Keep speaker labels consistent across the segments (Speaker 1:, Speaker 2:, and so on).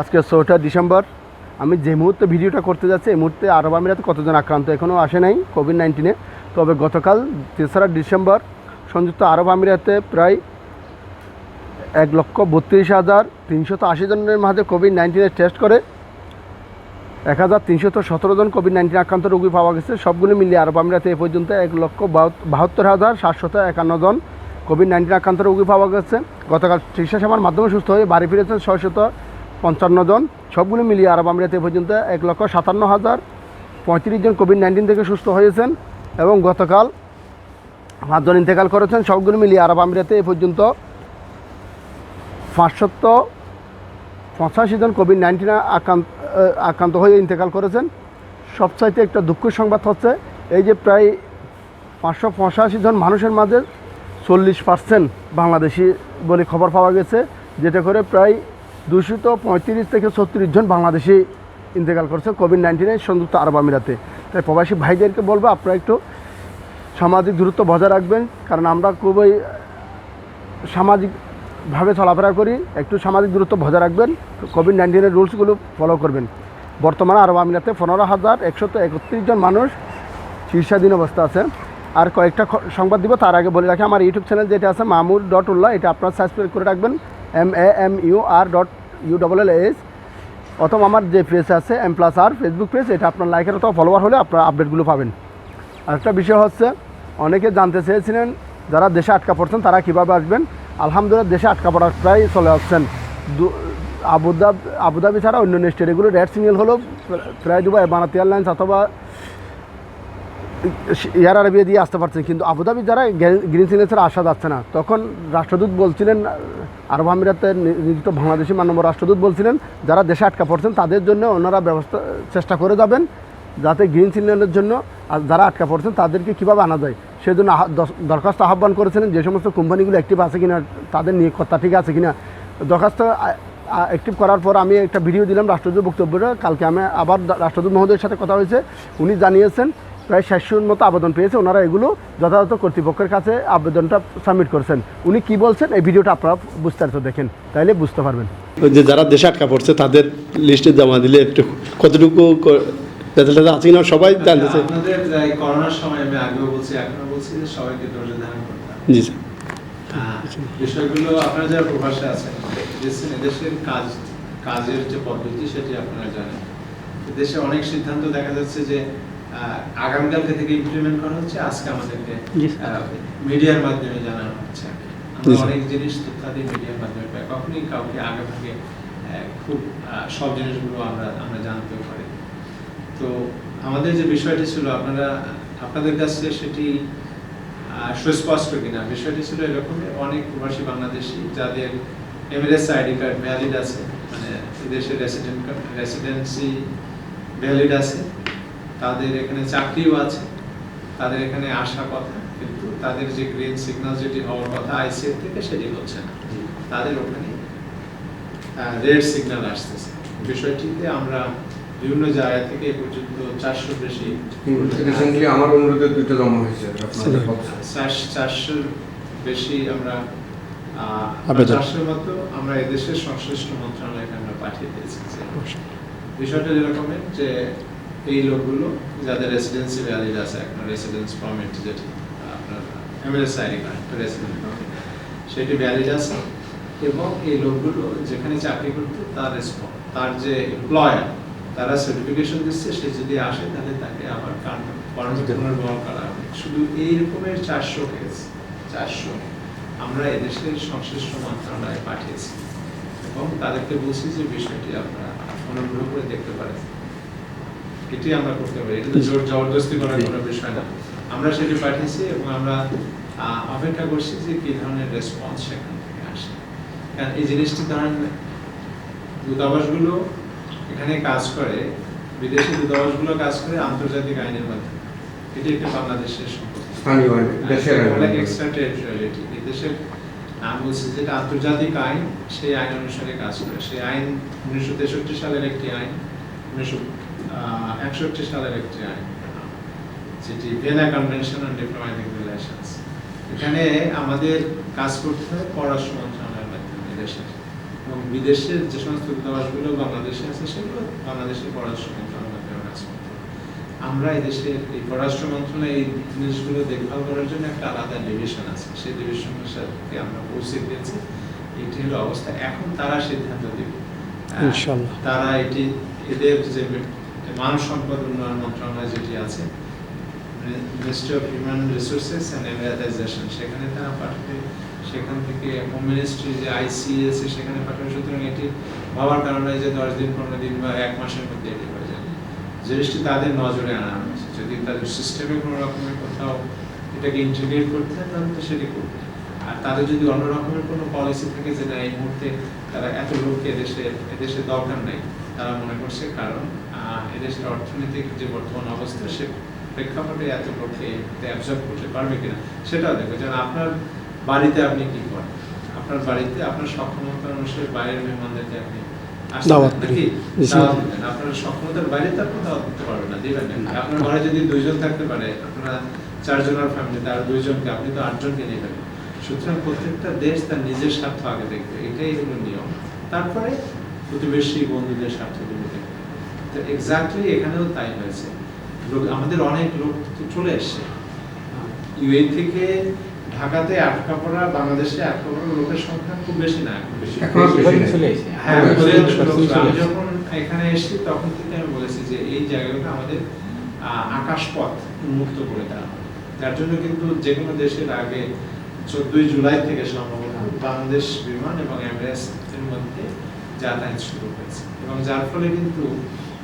Speaker 1: আজকে চৌঠা ডিসেম্বর। আমি যে মুহূর্তে ভিডিওটা করতে যাচ্ছি, এই মুহূর্তে আরব আমিরাতে কতজন আক্রান্ত এখনও আসে নাই কোভিড নাইন্টিনে তবে গতকাল তেসরা ডিসেম্বর সংযুক্ত আরব আমিরাতে প্রায় এক লক্ষ বত্রিশ হাজার তিনশত আশি জনের মাঝে কোভিড নাইন্টিনের টেস্ট করে। এক হাজার তিনশত সতেরো জন কোভিড নাইন্টিন আক্রান্ত রোগী পাওয়া গেছে। সবগুলো মিলিয়ে আরব আমিরাতে এ পর্যন্ত এক লক্ষ বাহাত্তর হাজার সাতশত একান্ন জন কোভিড নাইন্টিন আক্রান্ত রোগী পাওয়া গেছে। গতকাল চিকিৎসা সেবার মাধ্যমে সুস্থ হয়ে বাড়ি ফিরেছেন ছয়শত পঞ্চান্ন জন। সবগুলো মিলিয়ে আরব আমিরাতে পর্যন্ত এক লক্ষ সাতান্ন হাজার পঁয়ত্রিশ জন কোভিড নাইন্টিন থেকে সুস্থ হয়েছেন এবং গতকাল পাঁচজন ইন্তেকাল করেছেন। সবগুলো মিলিয়ে আরব আমিরাতে এ পর্যন্ত পাঁচশত পঁচাশি জন কোভিড নাইন্টিন আক্রান্ত আক্রান্ত হয়ে ইন্তেকাল করেছেন। সবচাইতে একটা দুঃখের সংবাদ হচ্ছে, এই যে প্রায় পাঁচশো পঁচাশি জন মানুষের মাঝে চল্লিশ পার্সেন্ট বাংলাদেশি বলে খবর পাওয়া গেছে, যেটা করে প্রায় দুশত পঁয়ত্রিশ থেকে ছত্রিশ জন বাংলাদেশি ইন্তেকাল করছে কোভিড নাইন্টিনে সংযুক্ত আরব আমিরাতে। তাই প্রবাসী ভাইদেরকে বলব, আপনারা একটু সামাজিক দূরত্ব বজায় রাখবেন, কারণ আমরা খুবই সামাজিকভাবে চলাফেরা করি, একটু সামাজিক দূরত্ব বজায় রাখবেন কোভিড নাইন্টিনের রুলসগুলো ফলো করবেন। বর্তমানে আরব আমিরাতে পনেরো হাজার একশত একত্রিশ জন মানুষ চিকিৎসাধীন অবস্থা আছে। আর কয়েকটা সংবাদ দিব, তার আগে বলে রাখি, আমার ইউটিউব চ্যানেল যেটা আছে, মামুর ডট উল্লাহ, এটা আপনার সাবস্ক্রাইব করে রাখবেন। M A M U R dot U double L S অথবা আমার যে পেজ আছে M plus R Facebook page এটা আপনার লাইকের অথবা ফলোয়ার হলে আপনার আপডেটগুলো পাবেন। আরেকটা বিষয় হচ্ছে, অনেকে জানতে চেয়েছিলেন যারা দেশে আটকা পড়ছেন, তারা কীভাবে আসবেন? আলহামদুলিল্লাহ, দেশে আটকা পড়ার প্রায় চলে আসছেন। আবুধাব, আবুধাবি ছাড়া অন্যান্য স্টেট এগুলো রেড সিগন্যাল হলো প্রায় দুবাই, বানাত এয়ারলাইন্স অথবা এয়ার আরবিয়া দিয়ে আসতে পারছেন কিন্তু আবুধাবি যারা গ্রিন ছাড়া আসা যাচ্ছে না, তখন রাষ্ট্রদূত বলছিলেন, আরব আমিরাতের নি- নিযুক্ত বাংলাদেশি মাননীয় রাষ্ট্রদূত বলছিলেন, যারা দেশে আটকা পড়ছেন, তাদের জন্য ওনারা ব্যবস্থা, চেষ্টা করে যাবেন, যাতে গ্রিন সিগন্যালের জন্য যারা আটকা পড়ছেন, তাদেরকে কীভাবে আনা যায়। আহা- দস- দরখাস্ত আহ্বান করেছিলেন যে সমস্ত কোম্পানিগুলো অ্যাক্টিভ আছে কিনা, তাদের নিয়োগকর্তা ঠিক আছে কিনা। দরখাস্ত অ্যাক্টিভ করার পর আমি একটা ভিডিও দিলাম রাষ্ট্রদূত বক্তব্যটা, কালকে আমি আবার রাষ্ট্রদূত মহোদয়ের সাথে কথা হয়েছে, উনি জানিয়েছেন প্রায় ষাটশোর মতো আবেদন পেয়েছে। ওনারা এগুলো যথাযথ কর্তৃপক্ষের কাছে আবেদনটা সাবমিট করছেন। উনি কি বলছেন? এই ভিডিওটা আপনারা বিস্তারিত দেখেন তাইলে বুঝতে পারবেন।
Speaker 2: ওই যে যারা দেশে আটকা পড়ছে তাদের লিস্টে জমা দিলে একটু কতটুকু রেজাল্ট আছে কিনা সবাই জানতে চাই
Speaker 3: আপনাদের এই করোনার সময় আমি আগেও বলছি এখনও বলছি যে সবাইকে ধৈর্য ধারণ করতে
Speaker 2: জি স্যার
Speaker 3: বিষয়গুলো আপনারা যারা প্রবাসে আছেন দেশের দেশের কাজ কাজের যে পদ্ধতি সেটি আপনারা জানেন। দেশে অনেক সিদ্ধান্ত দেখা যাচ্ছে যে আগামীকালকে থেকে ইমপ্লিমেন্ট করা হচ্ছে আজকে আমাদেরকে মিডিয়ার মাধ্যমে জানানো হচ্ছে। আমরা অনেক জিনিস তথ্যাদি মিডিয়ার মাধ্যমে পাই। কখনই কাউকে আগে ভাগে খুব সব জিনিসগুলো আমরা আমরা জানতেও পারি। তো আমাদের যে বিষয়টি ছিল আপনারা আপনাদের কাছে সেটি সুস্পষ্ট কিনা? বিষয়টি ছিল এরকম অনেক প্রবাসী বাংলাদেশি যাদের এমএলএস আইডি কার্ড ভ্যালিড আছে মানে দেশের রেসিডেন্ট রেসিডেন্সি ভ্যালিড আছে। তাদের এখানে চাকরিও আছে তাদের এখানে আসা কথা কিন্তু তাদের যে গ্রিন সিগন্যাল যেটি হওয়ার কথা আইসিএফ থেকে সেটি হচ্ছে না। তাদের ওখানে রেড সিগন্যাল আসতেছে। বিষয়টিতে আমরা বিভিন্ন জায়গা থেকে এ পর্যন্ত চারশো বেশি
Speaker 4: রিসেন্টলি আমার অনুরোধে দুইটা জমা হয়েছে
Speaker 3: চারশোর বেশি আমরা আহ, চারশোর মতো আমরা এদেশের সংশ্লিষ্ট মন্ত্রণালয়কে আমরা পাঠিয়ে দিয়েছি। বিষয়টা যেরকমের যে এই লোকগুলো যাদের রেসিডেন্সি ভ্যালিড আছে এখন রেসিডেন্স পারমিট যেটি আপনার MLS ID card resident permit সেটি ভ্যালিড আছে এবং এই লোকগুলো যেখানে চাকরি করতো তার তার যে এমপ্লয়ার তারা সার্টিফিকেশন দিচ্ছে সে যদি আসে তাহলে তাকে আবার পারমিট পুনর্বহাল করা হবে। শুধু এই রকমের চারশো কেস চারশো। আমরা এদেশের সংশ্লিষ্ট মন্ত্রণালয়ে পাঠিয়েছি এবং তাদেরকে বলছি যে বিষয়টি আপনারা অনুগ্রহ করে দেখতে পারেন। এটি আমরা করতে পারি। এটা তো জোর জবরদস্তি করার কোনো বিষয় না। আমরা সেটি পাঠিয়েছি এবং আমরা অপেক্ষা করছি যে কি ধরনের রেসপন্স সেখান থেকে আসে। কারণ এই জিনিসটি ধরেন দূতাবাসগুলো এখানে কাজ করে বিদেশি দূতাবাসগুলো কাজ করে আন্তর্জাতিক আইনের মাধ্যমে। এটি একটি বাংলাদেশের
Speaker 4: দেশের
Speaker 3: আমি বলছি যেটা আন্তর্জাতিক আইন সেই আইন অনুসারে কাজ করে। সেই আইন উনিশশো তেষট্টি সালের একটি আইন উনিশশো একষট্টি সালের একটি আইন যেটি Vienna convention on diplomatic relations. এখানে আমাদের কাজ করতে হয় পররাষ্ট্র মন্ত্রণালয়ের মাধ্যমে দেশের। এবং বিদেশের যে সমস্ত দূতাবাসগুলো বাংলাদেশে আছে সেগুলো বাংলাদেশের পররাষ্ট্র মন্ত্রণালয়ের কাছে আমরা এদেশের এই পররাষ্ট্র মন্ত্রণালয়ে এই জিনিসগুলো দেখভাল করার জন্য একটা আলাদা ডিভিশন আছে। সেই ডিভিশনের সাথে আমরা পৌঁছে দিয়েছি এটি হলো অবস্থা। এখন তারা সিদ্ধান্ত দেবে
Speaker 2: ইনশাআল্লাহ।
Speaker 3: তারা এটি এদের যে মানব সম্পদ উন্নয়ন মন্ত্রণালয় যেটি আছে ministry of human resources and সেখানে তারা পাঠাবে সেখান থেকে হোম মিনিস্ট্রি যে আইসিএস সেখানে পাঠাবে। সুতরাং এটি কারণে যে দশ দিন, পনেরো দিন বা এক মাসের মধ্যে এটি হয়ে জিনিসটি তাদের নজরে আনা হয়েছে, যদি তাদের সিস্টেমে কোনো রকমের কোথাও এটাকে ইন্টিগ্রেট করতে হয় তাহলে তো সেটি করবে। আর তাদের যদি অন্য রকমের কোনো পলিসি থাকে যে এই মুহূর্তে তারা এত লোককে এদেশে এদেশে দরকার নেই তারা মনে করছে কারণ এদেশের অর্থনৈতিক যে বর্তমান অবস্থা সে প্রেক্ষাপটে এত লোককে অ্যাবজর্ব করতে পারবে কিনা সেটাও দেখবে যেমন আপনার বাড়িতে আপনি কি করেন? আপনার বাড়িতে আপনার সক্ষমতা অনুসারে বাইরের মেহমানদেরকে আপনি। আপনার সক্ষমতার বাইরে তো আপনি দাওয়াত দিতে পারবেন না দিবেন না। আপনার ঘরে যদি দুইজন থাকতে পারে আপনারা চারজনের ফ্যামিলিতে আর দুইজনকে আপনি তো আটজনকে নেবেন সুতরাং প্রত্যেকটা দেশ তার নিজের স্বার্থ আগে দেখবে। এটাই হলো নিয়ম। তারপরে প্রতিবেশী বন্ধুদের দেখবে তো এক্স্যাক্টলি এখানেও তাই হয়েছে। লোক আমাদের অনেক লোক তো চলে এসছে। ইউএ থেকে ঢাকাতে আটকা পড়া বাংলাদেশে আটকা পড়া লোকের সংখ্যা খুব বেশি না। হ্যাঁ, আমি যখন এখানে এসেছি তখন থেকে আমি বলেছি যে এই জায়গাটা আমাদের আকাশপথ উন্মুক্ত করে দেওয়া হবে। যার জন্য কিন্তু যে কোনো দেশের আগে চোদ্দই জুলাই থেকে সম্ভবত বাংলাদেশ বিমান এবং এমএস এর মধ্যে যাতায়াত শুরু হয়েছে। এবং যার ফলে কিন্তু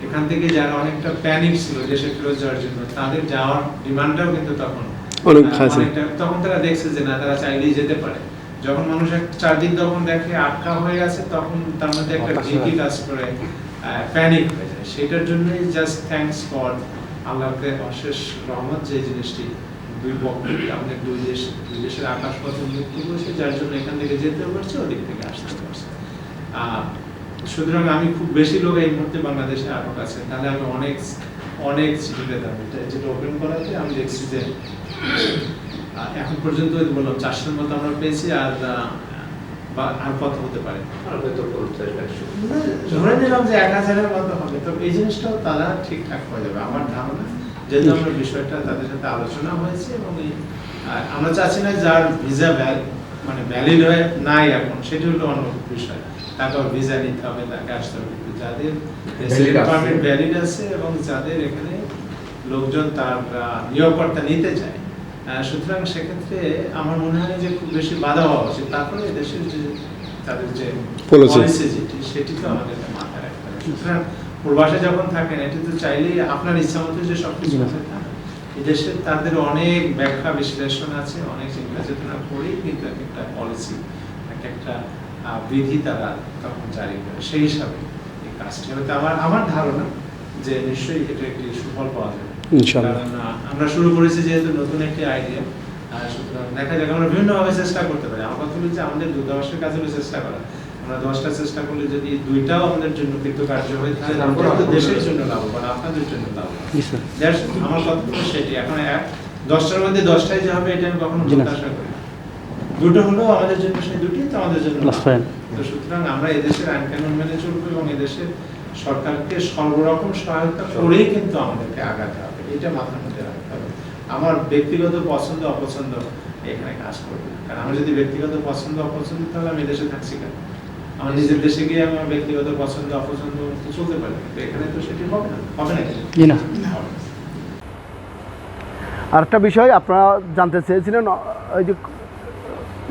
Speaker 3: এখান থেকে যারা অনেকটা প্যানিক ছিল দেশে ফেরত যাওয়ার জন্য তাদের যাওয়ার ডিমান্ডটাও কিন্তু তখন
Speaker 2: অনেক
Speaker 3: তখন তারা দেখছে যে না তারা চাইলেই যেতে পারে। যখন মানুষ চার দিন তখন দেখে আটকা হয়ে গেছে তখন তার মধ্যে একটা ভীতি কাজ করে প্যানিক হয়ে যায়। সেটার জন্যই জাস্ট থ্যাঙ্কস ফর আল্লাহকে অশেষ রহমত যে জিনিসটি দুই পক্ষ আমাদের দুই দেশ দুই দেশের আকাশপথ উন্মুক্ত করেছে যার জন্য এখান থেকে যেতে পারছে ওদিক থেকে আসতে পারছে। সুতরাং আমি খুব বেশি লোক এই মুহূর্তে বাংলাদেশে আটক আছে। তাহলে আমি অনেক অনেক চিঠি পেতাম এটা যেটা ওপেন করাতে আমি দেখছি যে এখন পর্যন্ত বললাম চারশোর মতো আমরা পেয়েছি আর আর কত হতে পারে? ধরে নিলাম যে এক হাজারের মতো হবে। তো এই জিনিসটাও তারা ঠিকঠাক হয়ে যাবে আমার ধারণা যেহেতু আমরা বিষয়টা তাদের সাথে আলোচনা হয়েছে এবং আমরা চাচ্ছি না যার ভিসা মানে ভ্যালিড হয়ে নাই এখন সেটি হলো অন্য বিষয়। তাকে ভিসা নিতে হবে তাকে আসতে হবে কিন্তু যাদের পারমিট ভ্যালিড আছে এবং যাদের এখানে লোকজন তার নিয়োগকর্তা নিতে চায় সুতরাং সেক্ষেত্রে আমার মনে হয় যে খুব বেশি বাধা হওয়া উচিত তারপরে দেশের যে তাদের যে
Speaker 2: policy
Speaker 3: যেটি সেটি তো আমাদের মাথায় রাখতে হবে সুতরাং প্রবাসে যখন থাকেন এটি তো চাইলেই আপনার ইচ্ছা মতো যে সব কিছু আছে তা না। দেশে তাদের অনেক ব্যাখ্যা বিশ্লেষণ আছে অনেক চিন্তা চেতনা করেই কিন্তু এক একটা পলিসি এক একটা বিধি তারা তখন জারি করে। সেই হিসাবে এই কাজটি। হবে আমার আমার ধারণা যে নিশ্চয়ই এটা একটি সুফল পাওয়া যাবে। কারণ আমরা শুরু করেছি যেহেতু নতুন একটি আইডিয়া সুতরাং দেখা যাক আমরা বিভিন্নভাবে চেষ্টা করতে পারি। আমার কথা যে আমাদের দূতাবাসের কাছে চেষ্টা করা। আমরা দশটা চেষ্টা করলে যদি দুইটাও আমাদের জন্য কৃতকার্য হয়ে থাকে তারপরে তো দেশের জন্য লাভবান আপনাদের জন্য লাভবান। আমার কথা সেটি। এখন এক দশটার মধ্যে দশটাই যে হবে এটা আমি কখনো। প্রত্যাশা করি। দুটো হলো আমাদের জন্য সেই দুটি তো আমাদের জন্য. তো সুতরাং আমরা এদেশের আইন কানুন মেনে চলবো এবং এদেশের সরকারকে সর্বরকম সহায়তা করেই কিন্তু আমাদেরকে আগাতে হবে। এটা মাথার মধ্যে রাখতে হবে। আমার ব্যক্তিগত পছন্দ অপছন্দ এখানে কাজ করবে। কারণ আমার যদি ব্যক্তিগত পছন্দ অপছন্দ তাহলে আমি এদেশে থাকছি কেন? আমার নিজের দেশে গিয়ে আমি আমার ব্যক্তিগত পছন্দ অপছন্দ চলতে পারি। কিন্তু এখানে তো সেটি হবে না। হবে না
Speaker 2: না।
Speaker 3: হবে না।
Speaker 1: আরেকটা বিষয় আপনারা জানতে চেয়েছিলেন ওই যে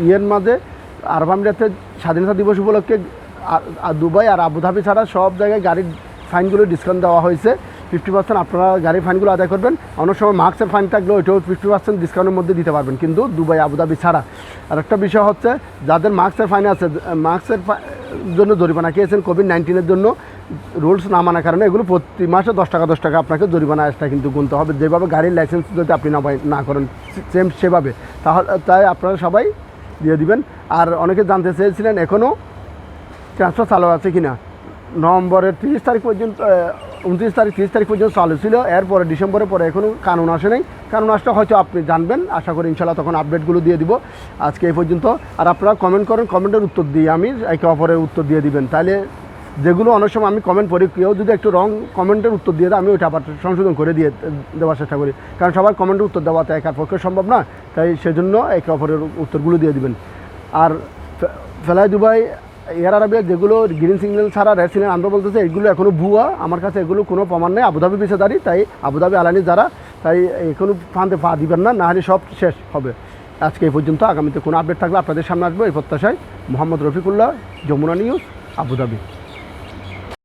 Speaker 1: ইয়ের মাঝে আরব আমিরাতের স্বাধীনতা দিবস উপলক্ষে দুবাই আর আবুধাবি ছাড়া সব জায়গায় গাড়ির ফাইনগুলো ডিসকাউন্ট দেওয়া হয়েছে। ফিফটি পার্সেন্ট আপনারা গাড়ির ফাইনগুলো আদায় করবেন। অনেক সময় মার্কসের ফাইন থাকলে ওইটাও ফিফটি পার্সেন্ট ডিসকাউন্টের মধ্যে দিতে পারবেন। কিন্তু দুবাই আবুধাবি ছাড়া। আর একটা বিষয় হচ্ছে, যাদের মার্কসের ফাইন আছে মার্কসের জন্য জরিমানা খেয়েছেন কোভিড নাইন্টিনের জন্য রুলস না মানার কারণে এগুলো প্রতি মাসে দশ টাকা দশ টাকা আপনাকে জরিমানা এক্সট্রা কিন্তু গুনতে হবে। যেভাবে গাড়ির লাইসেন্স যদি আপনি না না করেন সেম সেভাবে। তাহলে তাই আপনারা সবাই দিয়ে দিবেন। আর অনেকে জানতে চেয়েছিলেন এখনও ট্রান্সফার চালু আছে কিনা। নভেম্বরের তিরিশ তারিখ পর্যন্ত উনত্রিশ তারিখ, তিরিশ তারিখ পর্যন্ত চালু ছিল। এরপরে ডিসেম্বরের পরে এখনও কানুন আসে নাই। কানুন আসলে হয়তো আপনি জানবেন। আশা করি ইনশাল্লাহ তখন আপডেটগুলো দিয়ে দিব। আজকে এই পর্যন্ত। আর আপনারা কমেন্ট করেন কমেন্টের উত্তর দিয়ে আমি একে অপরের উত্তর দিয়ে দিবেন। তাহলে যেগুলো অনেক সময় আমি কমেন্ট করি কেউ যদি একটু রং কমেন্টের উত্তর দিয়ে দেয়, আমি ওইটা আবার সংশোধন করে দিয়ে দেওয়ার চেষ্টা করি। কারণ সবার কমেন্টের উত্তর দেওয়া তো একার পক্ষে সম্ভব না তাই সেজন্য একে অপরের উত্তরগুলো দিয়ে দিবেন। আর ফেলাই দুবাই, এয়ার আরবিয়া যেগুলো গ্রিন সিগন্যাল ছাড়া রেড সিগন্যাল আমরা বলতেছে, এগুলো এখনও ভুয়া। আমার কাছে এগুলো কোনো প্রমাণ নেই। আবুধাবি পেশাদারি তাই আবুধাবি আলানি যারা, তাই এখনও ফাঁদে পা দিবেন না না হলে সব শেষ হবে। আজকে এই পর্যন্ত। আগামীতে কোনো আপডেট থাকলে আপনাদের সামনে আসব এই প্রত্যাশায়। Mohammad Rafiqullah, Jamuna news, Abu Dhabi.